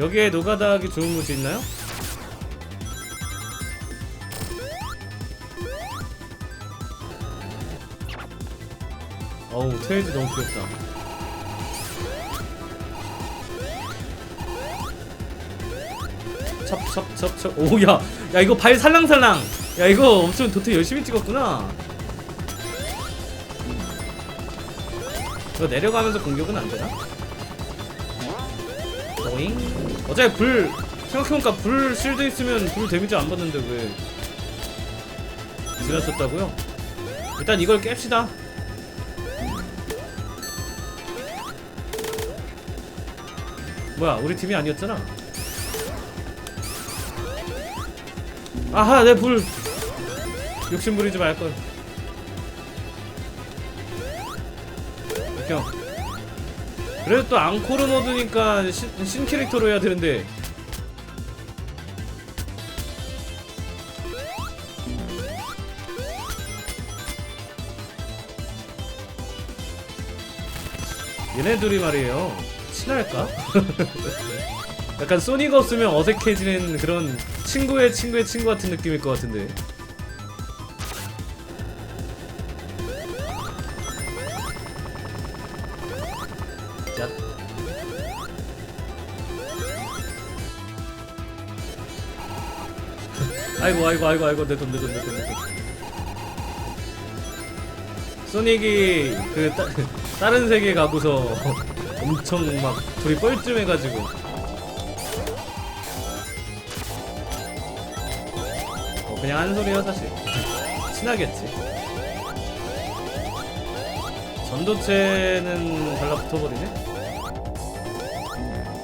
여기에 노가다 하기 좋은 곳이 있나요? 어우 트레이드 너무 귀엽다 첩첩첩첩 오야 야 이거 발 살랑살랑 야 이거 엄청 도트 열심히 찍었구나 이거 내려가면서 공격은 안 되나? 어차피 불 생각해보니까 불 실드 있으면 불 데미지 안 받는데 왜 지나쳤다고요? 일단 이걸 깹시다. 뭐야 우리 팀이 아니었잖아. 아하 내 불. 욕심 부리지 말걸. 형 그래도 또 앙코르 모드니까 신, 신 캐릭터로 해야 되는데. 얘네들이 말이에요. 친할까? 약간 소니가 없으면 어색해지는 그런 친구의 친구의 친구 같은 느낌일 것 같은데 아이고 아이고 아이고 아이고 내 돈 내 돈 내 돈 내돈. 소닉이 그 따, 다른 세계 가고서 엄청 막 둘이 뻘쭘해가지고. 어, 그냥 한 소리야 사실 친하겠지. 전도체는 달라붙어버리네.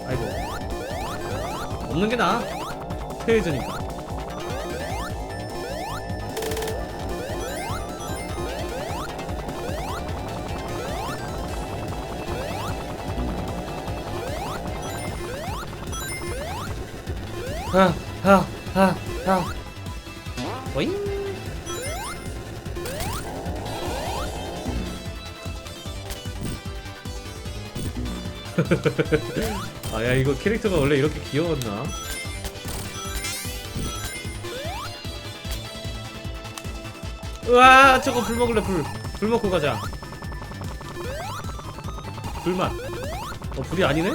아이고. 없는 게 나아. 페이즈니까 하하하하 오잉 아야 이거 캐릭터가 원래 이렇게 귀여웠나? 으아 저거 불 먹을래 불. 불 먹고 가자. 불맛. 어 불이 아니네?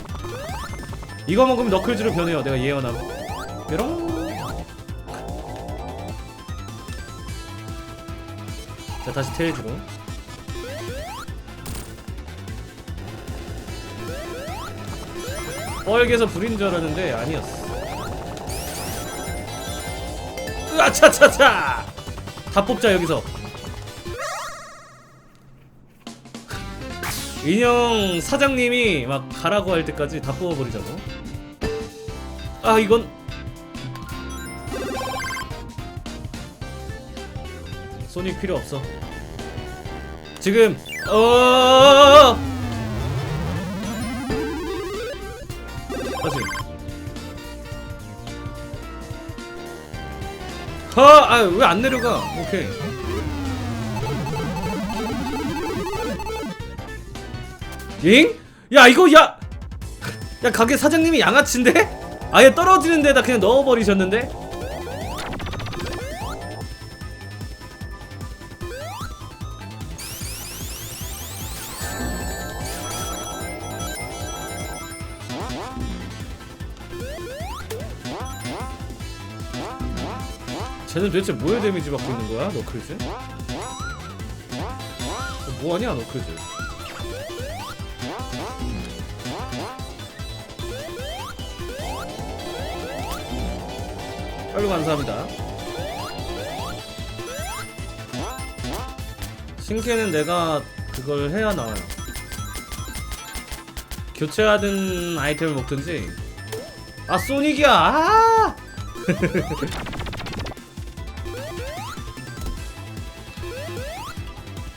이거 먹으면 너클즈로 변해요. 내가 예언함. 뾰롱. 자 다시 테이즈로. 뻘개서 불인 줄 알았는데 아니었어. 으아차차차! 다 뽑자 여기서. 인형 사장님이 막 가라고 할 때까지 다 뽑아버리자고. 아 이건 소닉 필요 없어. 지금 어 다시. 하, 아, 왜 안 내려가? 오케이. 잉? 야, 이거, 야! 야, 가게 사장님이 양아치인데? 아예 떨어지는 데다 그냥 넣어버리셨는데? 쟤는 도대체 뭐에 데미지 받고 있는 거야, 너클즈? 너 뭐하냐, 너클즈? 빨리 감사합니다. 신캐는 내가 그걸 해야 나와요. 교체하는 아이템을 먹든지. 아 소닉이야. 아!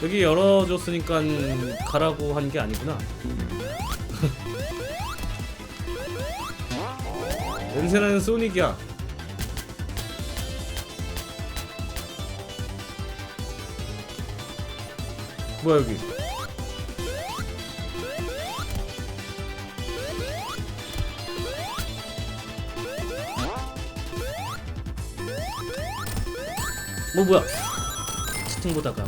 여기 열어줬으니까 가라고 한 게 아니구나. 냄새나는 소닉이야. 뭐야 여기? 뭐 뭐야? 채팅 보다가?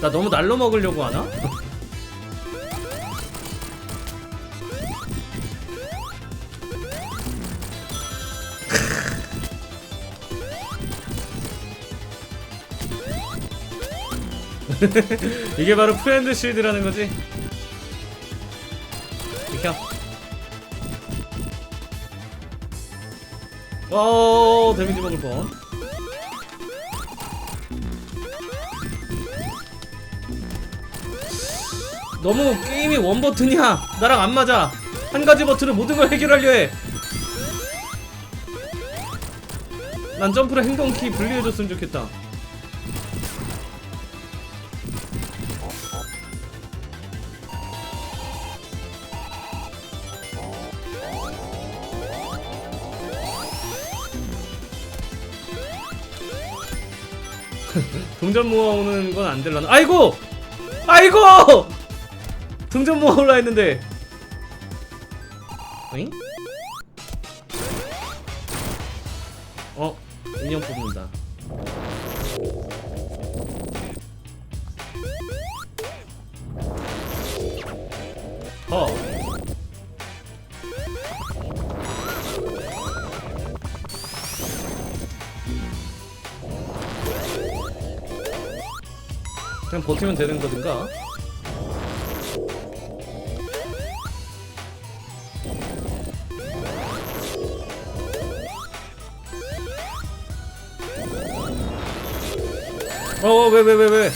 나? 나 너무 날로 먹으려고 하나? 이게 바로 프렌드 실드라는 거지? 비켜. 어, 데미지 먹을 뻔. 너무 게임이 원 버튼이야. 나랑 안 맞아. 한 가지 버튼을 모든 걸 해결하려 해. 난 점프를 행동키 분리해줬으면 좋겠다. 동전 모아오는 건 안 될라나? 아이고! 아이고! 동전 모아올라 했는데. 어잉? 어, 인형 뽑는다. 어. 그냥 버티면 되는 거든가? 어, 왜, 왜, 왜, 왜?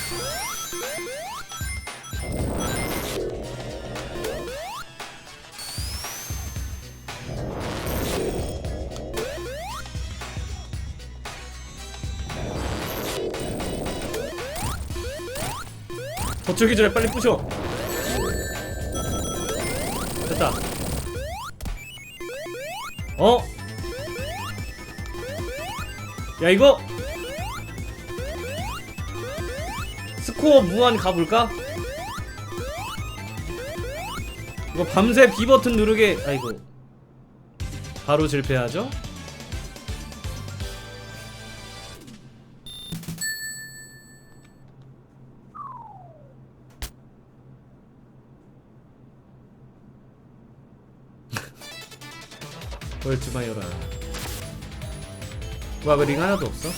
버추기 전에 빨리 부셔. 됐다. 어? 야 이거 스코어 무한 가볼까? 이거 밤새 B 버튼 누르게 아이고 바로 실패하죠? 월주 마요라 와왜 링 하나도 없어?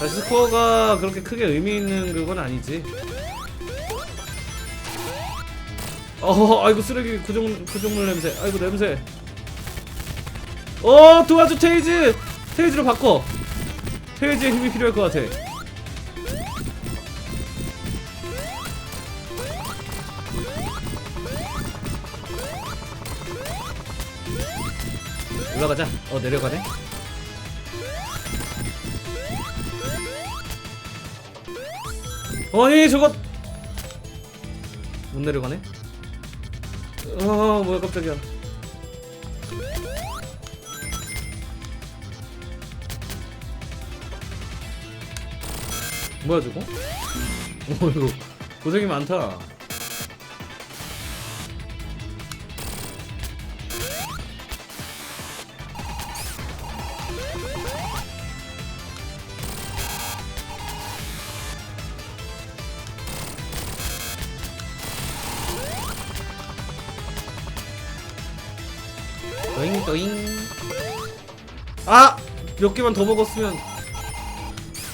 자, 스코어가 그렇게 크게 의미 있는 그건 아니지. 어, 아이고 쓰레기 구종 구종물 냄새. 아이고 냄새. 어, 도와줘 테이즈. 테이즈로 바꿔. 테이즈의 힘이 필요할 것 같아. 올라가자. 어, 내려가네. 아니 저거 못 내려가네. 어 뭐야 깜짝이야. 뭐야 저거? 어 이거 고생이 많다. 또잉 또잉 아! 몇 개만 더 먹었으면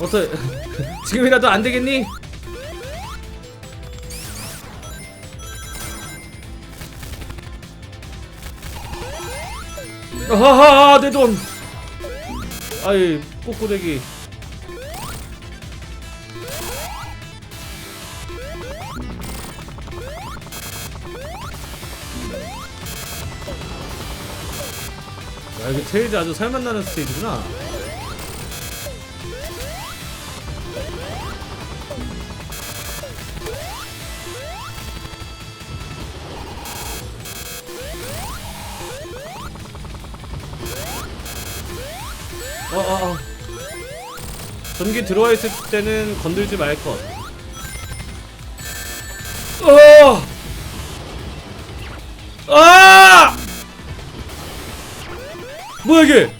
어때 지금이라도 안 되겠니? 아하하 내 돈 아이 꼬꼬대기 야 이게 테이즈 아주 살맛나는 스테이지구나 어어어 전기 들어와 있을 때는 건들지 말 것. 뭐야 이게?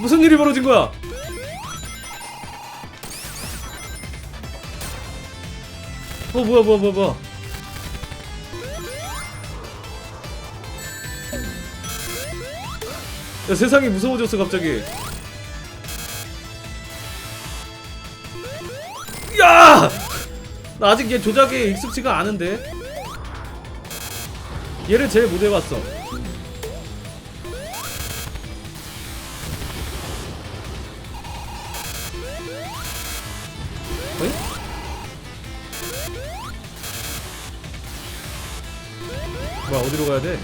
무슨 일이 벌어진 거야? 어 뭐야 뭐야 뭐야 뭐야? 야 세상이 무서워졌어 갑자기. 야! 나 아직 얘 조작에 익숙지가 않은데. 얘를 제일 못 해봤어. 가야 돼?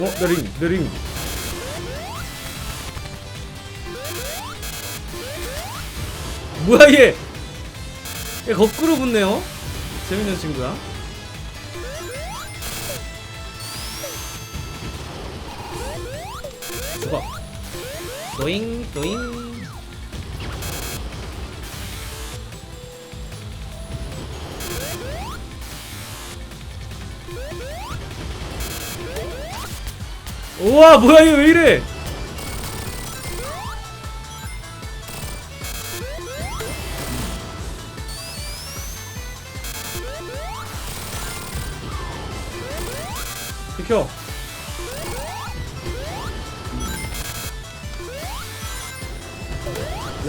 어? 내 링, 내 링. 뭐야 얘? 얘 거꾸로 붙네요. 재밌는 친구야. 죽어. 또잉 또잉. 우와 뭐야 이거 왜 이래? 비켜.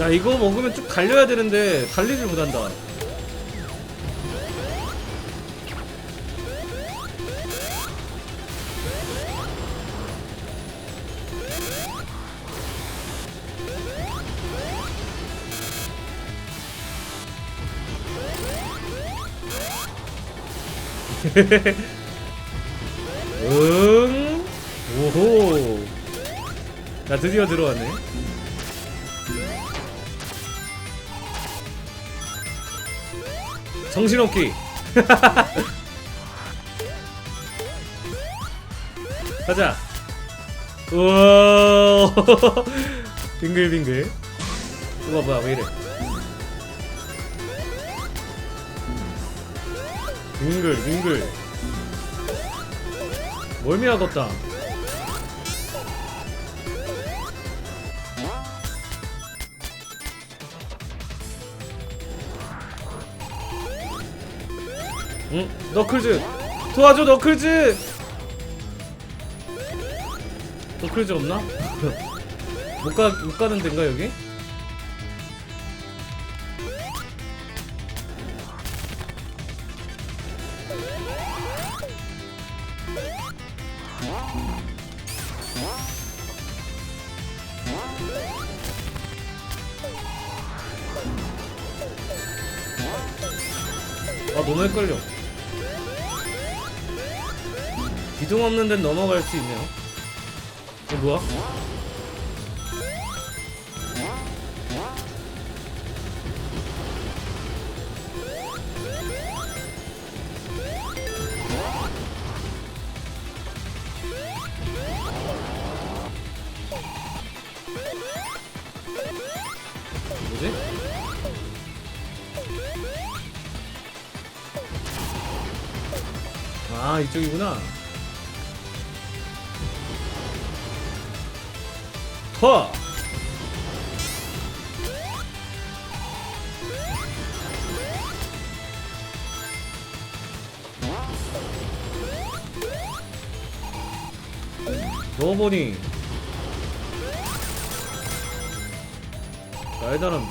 야 이거 먹으면 쭉 달려야 되는데 달리질 못한다. 응. 오호. 나 드디어 들어왔네. 정신없기. 가자. 우와. 빙글빙글. 우와 뭐야 왜 이래? 빙글 빙글. 멀미하겠다. 응? 너클즈 도와줘 너클즈 너클즈 없나? 못 가, 못 가는 데인가 여기? 너무 헷갈려 기둥 없는 데는 넘어갈 수 있네요 이거 뭐야? 이쪽이구나. 허 넣어보니. 날다람쥐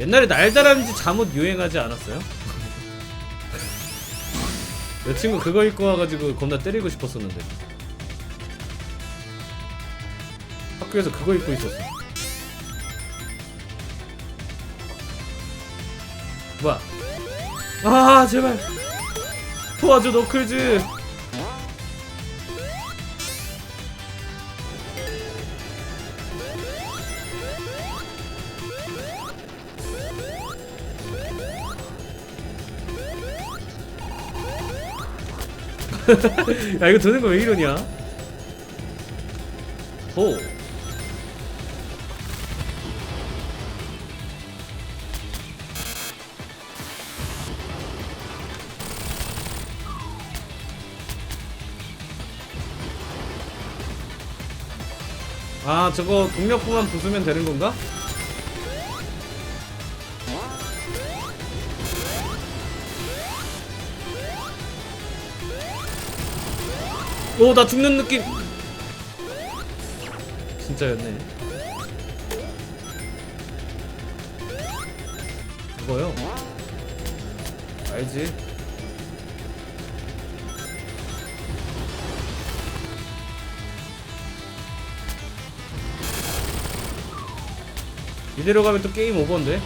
옛날에 날다람쥐 잠옷 유행하지 않았어요? 내 친구 그거 입고 와가지고 겁나 때리고 싶었었는데. 학교에서 그거 입고 있었어. 뭐야? 아 제발. 도와줘 너클즈 야 이거 드는 거 왜 이러냐? 호. 아 저거 동력 보만 부수면 되는 건가? 오 나 죽는 느낌. 진짜였네. 이거요? 알지? 이대로 가면 또 게임 오버인데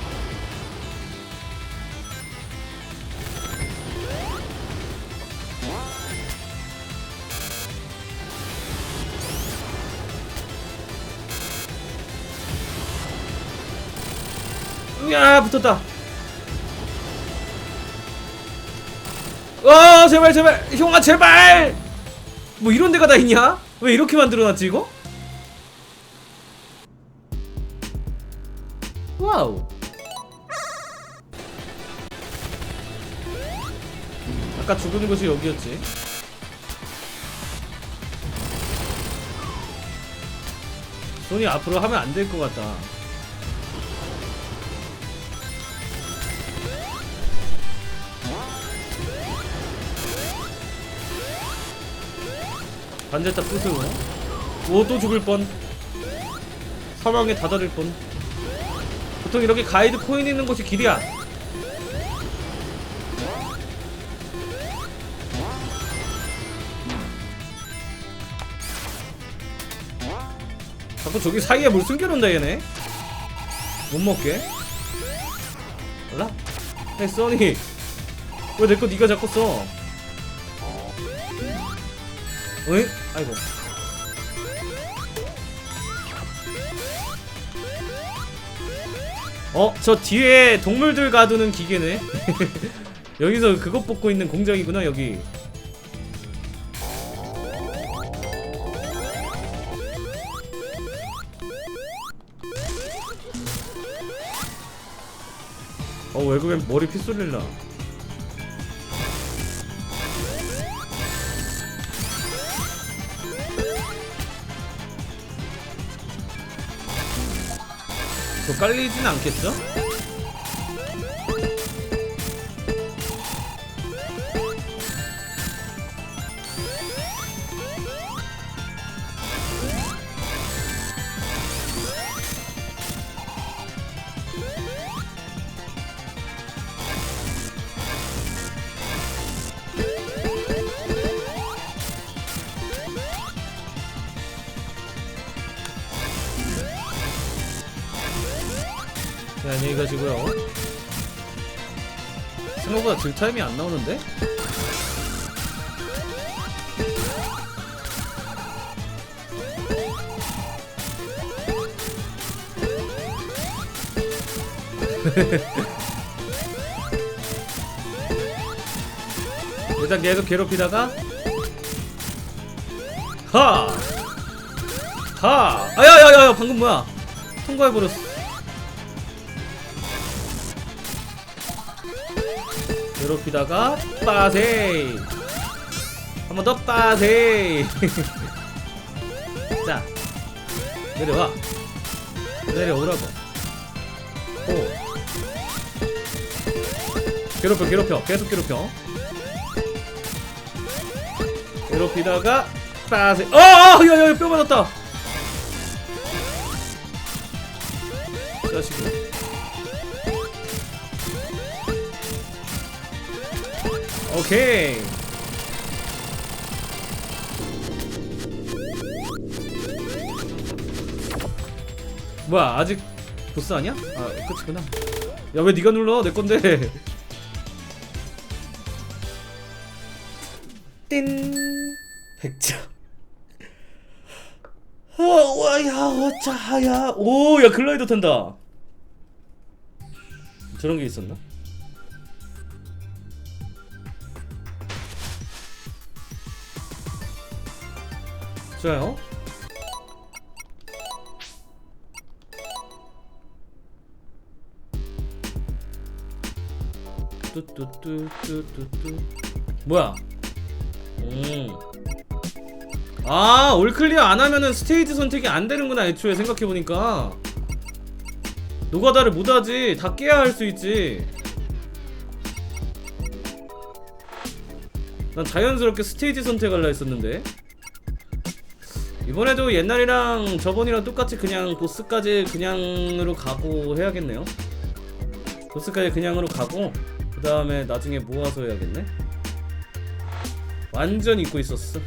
야 붙었다. 와 제발 제발. 형아 제발. 뭐 이런 데가 다 있냐? 왜 이렇게 만들어놨지 이거? 와우. 아까 죽은 곳이 여기였지. 손이 앞으로 하면 안 될 것 같다 반대다 부수고 오또 죽을 뻔. 사망에 다다를 뻔. 보통 이렇게 가이드 코인 있는 곳이 길이야. 자꾸 저기 사이에 뭘 숨겨놓는다 얘네. 못 먹게. 몰라? 헤이 써니. 왜 내거 니가 잡고 써? 어이? 아이고. 어? 저 뒤에 동물들 가두는 기계네. 여기서 그것 뽑고 있는 공장이구나 여기. 어 외국엔 머리 핏소리를 깔리진 않겠죠? 안녕히 가시고요. 생각보다 질 타임이 안 나오는데? 일단 계속 괴롭히다가 하! 하! 아야야야야 방금 뭐야 통과해버렸어 괴롭히다가 빠세이. 한 번 더 빠세이. 자 내려와. 내려오라고. 오. 괴롭혀 괴롭혀. 계속 괴롭혀. 괴롭히다가 빠세이. 어어 야야야 뼈 맞았다. 자식이 오케이. 뭐야 아직 보스 아니야? 아 끝이구나. 야 왜 네가 눌러 내 건데. 띵. 백점. 어, 와야 어차야. 오야 글라이더 탄다. 저런 게 있었나? 좋아요. 뚜뚜뚜뚜뚜뚜 뭐야? 음. 아 올 클리어 안 하면은 스테이지 선택이 안 되는구나 애초에 생각해보니까 노가다를 못하지 다 깨야 할 수 있지 난 자연스럽게 스테이지 선택하려 했었는데 이번에도 옛날이랑 저번이랑 똑같이 그냥 보스까지 그냥으로 가고 해야겠네요. 보스까지 그냥으로 가고 그 다음에 나중에 모아서 해야겠네. 완전 잊고 있었어